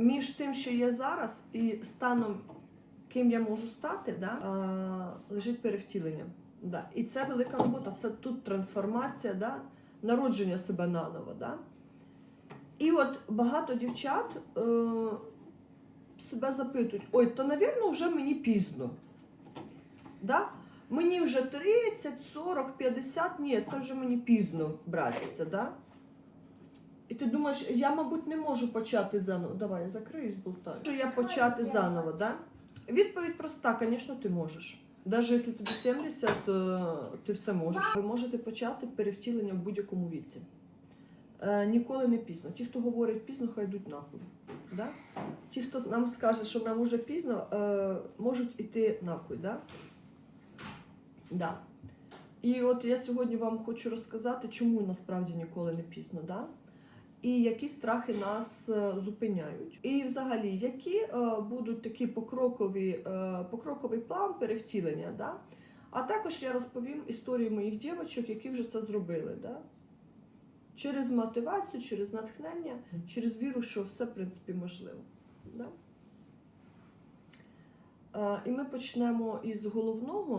між тим, що є зараз, і станом, ким я можу стати, да, лежить перевтілення. Да. І це велика робота, це тут трансформація, да, народження себе наново. Да. І от багато дівчат е, себе запитують: ой, то, навірно, вже мені пізно. Да? Мені вже 30, 40, 50, ні, це вже мені пізно братися, да? І ти думаєш, я, мабуть, не можу почати заново. Давай, я закриюсь, болтаю. Можу я почати заново, да? Відповідь проста, звісно, ти можеш. Навіть якщо тобі 70, то ти все можеш. Ви можете почати перевтілення в будь-якому віці. Е, ніколи не пізно. Ті, хто говорить пізно, хай йдуть нахуй. Да? Ті, хто нам скаже, що нам уже пізно, е, можуть іти нахуй. Да? Да. І от я сьогодні вам хочу розказати, чому насправді ніколи не пізно, да? І які страхи нас е, зупиняють. І взагалі, які е, будуть такі покрокові, е, покроковий план перевтілення. Да? А також я розповім історії моїх дівчаток, які вже це зробили. Да? Через мотивацію, через натхнення, через віру, що все в принципі можливо. Да? І ми почнемо із головного.